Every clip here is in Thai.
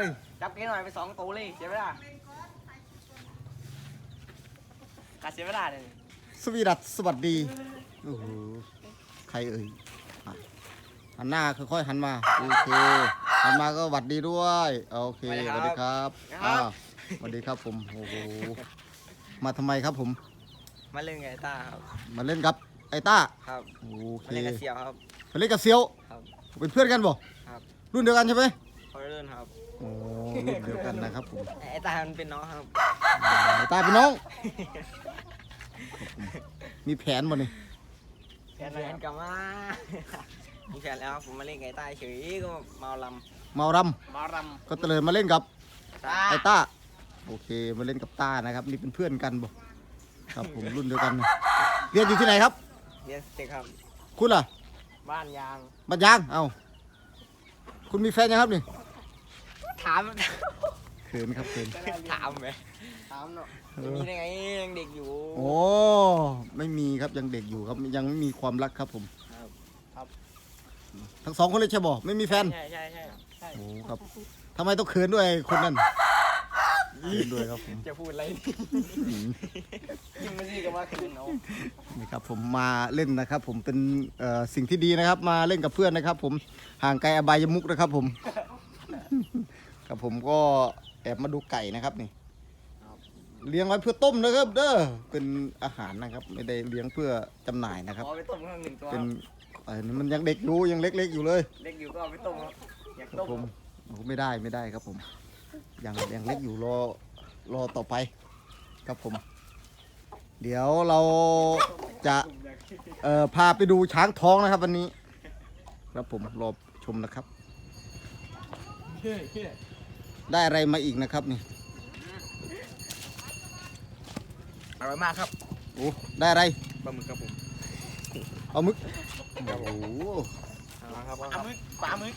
เลย จับเกหน่อยไปสองตัวเลยเสียเวลาขาดเสียเวลาเลยสวีดัสสวัสดีโอ้โหใครเอ่ยอะหันหน้าค่อยๆหันมาโอเคหันมาก็หวัดดีด้วยโอเคสวัสดีครับอ้าวสวัสดีครับผมโอ้โหมาทำไมครับผม มาเล่นไงต้าครับมาเล่นกับไอ้ต้าครับโอเคมาเล่นกับเสียวครับมาเล่นกับเซียวครับเป็นเพื่อนกันบ่ครับรุ่นเดียวกันใช่ไหมเขาเล่นครับ โอ้รุ่นเดียวกันนะครับผมไอ้ตามันเป็นน้องครับไอ้ต้าเป็นน้องมีแผนบ่นี่แฟนกลับมามีแฟนแล้วครับผมมาเล่นไงต้าเฉยก็เมารเมารำเมารำก็เลยมาเล่นกับำต้าไอ้ต้าโอเคมาเล่นกับต้านะครับนี่เป็นเพื่อนกันบ่ครับผมรุ่นเดียวกันนะเรียนอยู่ที่ไหนครับเรียนสเต็กครับคุณล่ะบ้านยางบัดยางเอ้าคุณมีแฟนยังครับนี่ ถามเขินครับเขินถามไหมถามเนาะเอจะอมีได้ไงยังเด็กอยู่โอ้ไม่มีครับยังเด็กอยู่ครับยังไม่มีความรักครับผมครับทั้งสองคนเลยใช่บ่ไม่มีแฟนใช่ใช่ใช่ใช่โอ้ครับทำไมต้องเขินด้วยคนนั้นเขินด้วยครับผมจะพูดอะไรอืมยิ่งไม่ดีก็ว่าคืนเอานี่ครับผมมาเล่นนะครับ ผมเป็นเอ่อสิ่งที่ดีนะครับ มาเล่นกับเพื่อนนะครับ ผมห่างไกลอบายมุกนะครับ ผม ครับผมก็แอบมาดูไก่นะครับนี่เลี้ยงไว้เพื่อต้มนะครับ เด้อเป็นอาหารนะครับ ไม่ได้เลี้ยงเพื่อจำหน่ายนะครับเอาไปต้มข้างหนึ่งตัวเป็นเอ่อนี่มันยังเด็กอยู่ยังเล็กๆอยู่เลย เล็กอยู่ก็เอาไปต้มครับอยากครับต้มผมโอ้ไม่ได้ไม่ได้ครับผมยังยังเล็กอยู่รอรอต่อไปครับผม เดี๋ยวเราจะเอ่อพาไปดูช้างท้องนะครับวันนี้ ครับผมรอชมนะครับ ได้อะไรมาอีกนะครับนี่อร่อยมากครับโอ้ได้อะไรปลาหมึกครับผมเอามึกโอ้โหครับปลาหมึกปลาหมึก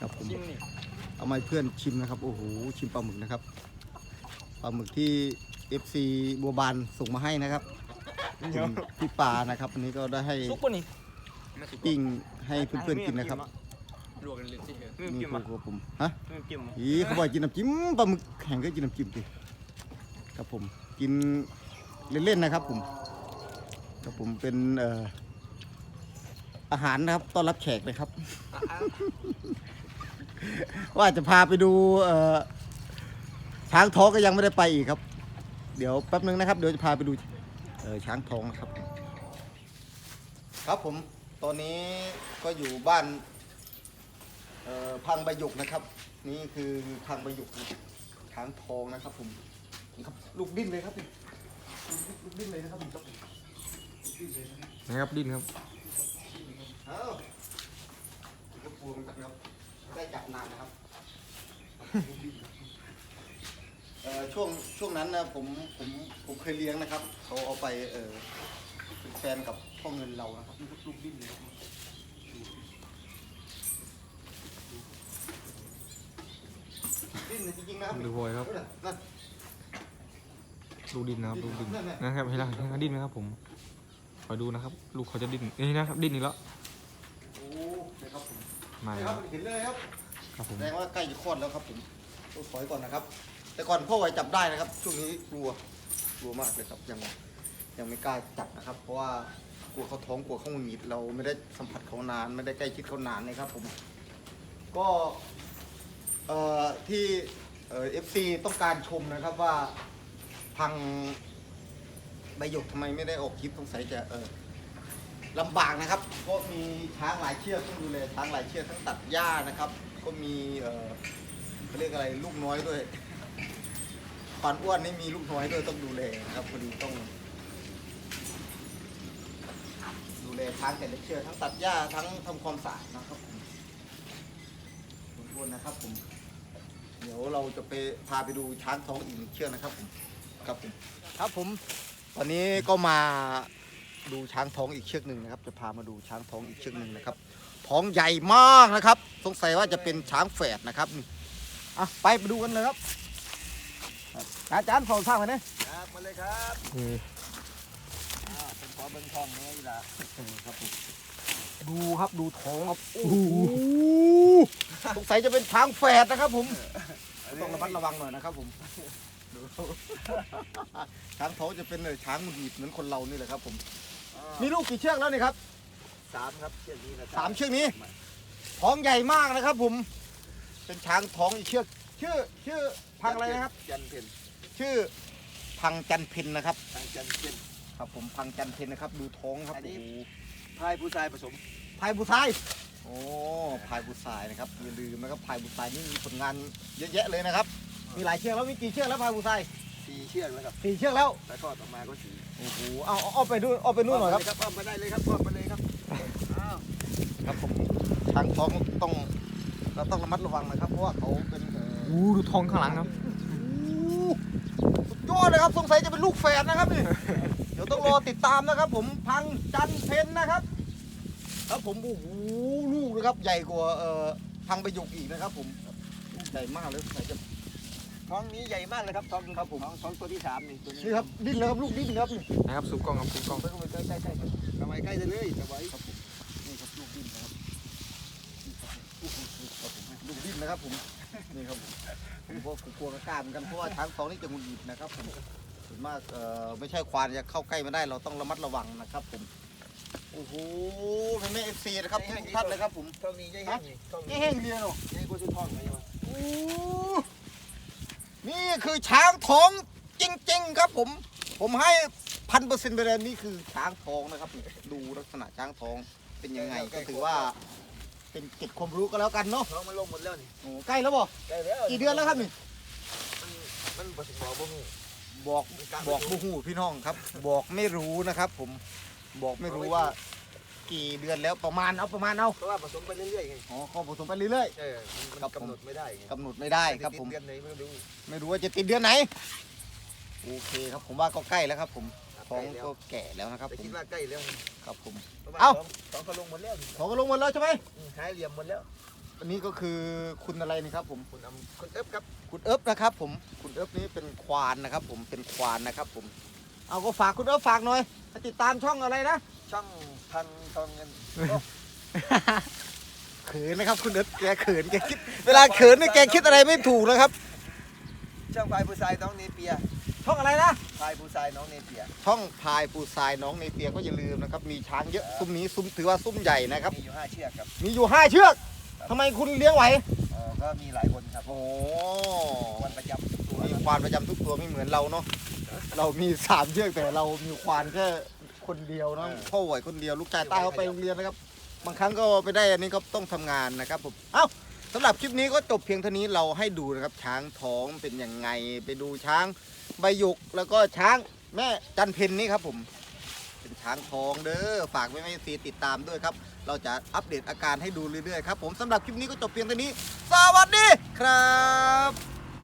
ครับผมชิมนี่เอามาให้เพื่อนชิมนะครับโอ้โหชิมปลาหมึกนะครับปลาหมึกที่ FC บัวบานส่งมาให้นะครับคุณพี่ปานะครับอันนี้ก็ได้ให้ซุปปะนี่ปิ้งให้เพื่อนๆกินนะครับ ลวกกันเลยสิเฮ้ยนี่จิ้มคือะอผมฮะจิ้มอีเขาบอกกินน้ำจิ้มปลาหมึกแข็งก็กินน้ำจิ้มดิครับผมกินเล่นๆนะครับผมครับผมเป็นเอ่ออาหารนะครับต้อนรับแขกนะครับ ว่าจะพาไปดูเอ่อช้างท้องก็ยังไม่ได้ไปอีกครับ เดี๋ยวแป๊บนึงนะครับเดี๋ยวจะพาไปดูเอ่อช้างท้องนะครับ ครับผมตอนนี้ก็อยู่บ้าน พังใบหยกนะครับ นี่คือพังใบหยกช้างทองนะครับ ผมนี่ครับลูกดิ้นเลยครับนี่ลูกดิ้นเลยนะครับนี่ครับลูกดิ้นเลยนะครับนะครับดิ้นครับเอ้าก็ปูมันครับได้จับนานนะครับเอ่อช่วงช่วงนั้นนะผมผมผมเคยเลี้ยงนะครับเขาเอาไปเออเป็นแฟนกับพ่อเงินเรานะครับนี่ก็ลูกดิ้นเลยครับ ดิ้นเลยจริงๆนะครับดูบอยครับนั่นดูดิ้นนะครับดูดิ้นนะครับให้เราให้เขาดิ้นไหมครับผมคอยดูนะครับ ลูกเขาจะดิ้นนี่นะครับดิ้นอีกแล้วโอ้นะครับผมมานี่แล้ควรับเห็นเลยครับครับผมแสดงว่าใกล้จะคลอดแล้วครับผมต้องถอยก่อนนะครับ แต่ก่อนพ่อไว้จับได้นะครับ ช่วงนี้กลัวกลัวมากเลยครับยังยังไม่กล้าจับนะครับ เพราะว่ากลัวเขาท้องกลัวเขาหงุดหงิดเราไม่ได้สัมผัสเขานาน ไม่ได้ใกล้ชิดเขานานนะครับผม ก็ เอ่อที่เอ่อฟซีต้องการชมนะครับว่าพังใบหยกทำไมไม่ได้ออกคลิปสงสัยจะเออลำบากนะครับก็มีช้างหลายเชือกต้องดูแลช้างหลายเชือกทั้งตัดหญ้านะครับ ก็มีเออเขาเรียกอะไรลูกน้อยด้วยควานอ้วนนี่มีลูกน้อยด้วยต้องดูแลนะครับพอดีต้อง ดูแลช้างแต่ละเชือกทั้งตัดหญ้าทั้งทำความสะอาดนะครับผมอ้วนนะครับผม เดี๋ยวเราจะไปพาไปดูช้างท้องอีกหนึ่งเชือกนะครับผมครับผมครับผมตอนนี้ก็มาดูช้างท้องอีกเชือกหนึ่งนะครับ จะพามาดูช้างท้องอีกเชือกหนึ่งนะครับ ท้องใหญ่มากนะครับ สงสัยว่าจะเป็นช้างแฝดนะครับนี่อะไปไปดูกันเลยครับอาจารย์สอนสร้างมาเนี่ยครับมาเลยครับนี่อ่าผมขอเบิ้งทองนี้ละครับผมดูครับดูท้องครับโอ้โอ้โหโหงสัยจะเป็นช้างแฝดนะครับผมต้อง ระมัดระวังหน่อยนะครับผมดูช้างท้องจะเป็นเออช้างหนีบเหมือนคนเรานี่แหละครับ ผม มีลูกกี่เชือกแล้วนี่ครับสามครับเชือกนี้นะสามเชือกนี้ท้องใหญ่มากนะครับ ผม เป็นช้างท้องอีกเชือก ชื่อ ชื่อพังอะไรนะครับ จันเพนชื่อพังจันเพนนะครับทางจันเพนครับ ผมพังจันเพนนะครับ ดูท้องครับอันนี้โอ้โหพายผู้ชายผสมพายบุษาย โอ้พายบุษายนะครับอย่าลืมนะครับพายบุษายนี่มีผลงานเยอะแยะเลยนะครับ มีหลายเชือกแล้วมีกี่เชือกแล้วพายบุษายสี่เชือกแล้วครับสี่เชือกแล้วแล้วก็ต่อมาก็สี่โอ้โหเอาเอาเอาไปดูเอาไปนู่นหน่อยครับครับอ้อมมาได้เลยครับอ้อมมาเลยครับอ้าวครับผมช้างท้องต้องเราต้องระมัดระวังนะครับ เพราะว่าเขาเป็นเอ่อ อู้ดูท้องข้างหลังครับ สุดยอดเลยครับสงสัยจะเป็นลูกแฝดนะครับนี่ เดี๋ยวต้องรอติดตามนะครับ ผมพังจันเพนนะครับ ครับผมโอ้โหลูกนะครับ ใหญ่กว่าเอ่อพังประยุกต์อีกนะครับ ผมลูกใหญ่มากเลยสงสัยจะท้องนี้ใหญ่มากเลยครับท้องครับผมท้องท้องตัวที่สามนี่ตัวนี้นี่ครับดิ้นเลยครับลูกดิ้นครับนี่นะครับซูมกล้องครับซูมกล้องไปเข้าไปใกล้ใกล้ใกล้ครับทำไมใกล้จะเลยจะไว้ครับผมนี่ครับลูกดิ้นนะครับนี่ครับผมลูกดิ้นนะครับผมนี่ครับผมผมก็กลัวกล้าเหมือนกันเพราะว่าช้างทองนี่จะหงุดหงิดนะครับผมส่วนมากเอ่อไม่ใช่ควานจะเข้าใกล้ไม่ได้เราต้องระมัดระวังนะครับผม โอ้โหเป็นแม่เอฟซีนะครับทุกท่านเลยครับผมท้องนี้ใหญ่แห้งนี่ท้องนี่นี้แห้งเรียนหรอใหญ่กว่าชุดท้องไหมวะโอ้นี่คือช้างทองจริง ๆ ครับผม ผมให้พันเปอร์เซ็นต์ไปเลยนี่คือช้างทองนะครับ ดูลักษณะช้างทองเป็นยังไงก็ถือว่าเป็นเก็บความรู้ก็แล้วกันเนาะท้องมันลงหมดแล้วนี่โอ้ใกล้แล้วบ่ใกล้แล้วกี่เดือนแล้วครับนี่มันมันผสมบอกบ่มีบอกบอกบูฮูพี่น้องครับ บอกไม่รู้นะครับ ผม บอกไม่รู้ว่า กี่เดือนแล้วประมาณเอาประมาณเอาเพราะว่าผสมไปเรื่อยๆไงอ๋อก็ผสมไปเรื่อย เออมันครับผม กำหนดไม่ได้ไงๆกำหนดไม่ได้ครับผมเดือนไหนไม่รู้ไม่รู้ว่าจะติดเดือนไหน โอเคครับผมว่าก็ใกล้แล้วครับ ผมท้องใกล้แล้วก็แก่แล้วนะครับแต่ผคิมดว่าใกล้แล้วครับผมพระว่เอ้าท้องท้องเขาลงหมดแล้วนี่ท้องก็ลงหมดแล้วใช่ไหมอืมหายเหลี่ยมหมดแล้วอันนี้ก็คือคุณอะไรนี่ครับผม คุณอำคุณเอฟครับคุณเอิบนะครับผมคุณเอิบนี่เป็นควานนะครับผมเป็นควานนะครับผม เอาก็ฝากคุณเอิบฝากหน่อยให้ติดตามช่องอะไรนะ ช่องพันทองเงินเขินนะครับ คุณเอิบแกเขินแกคิด เวลาเขินนี่แกคิดอะไรไม่ถูกนะครับ ช่องพายผู้ชายน้องเนเปียช่องอะไรนะพายผู้ชายน้องเนเปียช่องพายปูทรายน้องในเปียก็อย่าลืมนะครับ มีช้างเยอะซุ้มนี้ซุ้มถือว่าซุ้มใหญ่นะครับ มีอยู่ห้าเชือกครับมีอยู่ห้าเชือกทำไมคุณเลี้ยงไหว เออก็มีหลายคนครับโอ้วันประจำตัวมีครับควานประจำทุกตัวไม่เหมือนเราเนาะ เรามีสามเชือกแต่เรามีควานแค่คนเดียวเนาะพ่อไหวคนเดียวลูกชายใต้เขาไปโรงเรียนนะครับ บางครั้งก็ไปได้อันนี้ก็ต้องทำงานนะครับผมเอ้าสำหรับคลิปนี้ก็จบเพียงเท่านี้เราให้ดูนะครับ ช้างท้องเป็นยังไงไปดูช้างใบหยกแล้วก็ช้างแม่จันเพนนี่ครับผมเป็นช้างทองเด้อฝากไว้ให้ซีติดตามด้วยครับ เราจะอัปเดตอาการให้ดูเรื่อยๆครับผมสำหรับคลิปนี้ก็จบเพียงเท่านี้ สวัสดีครับ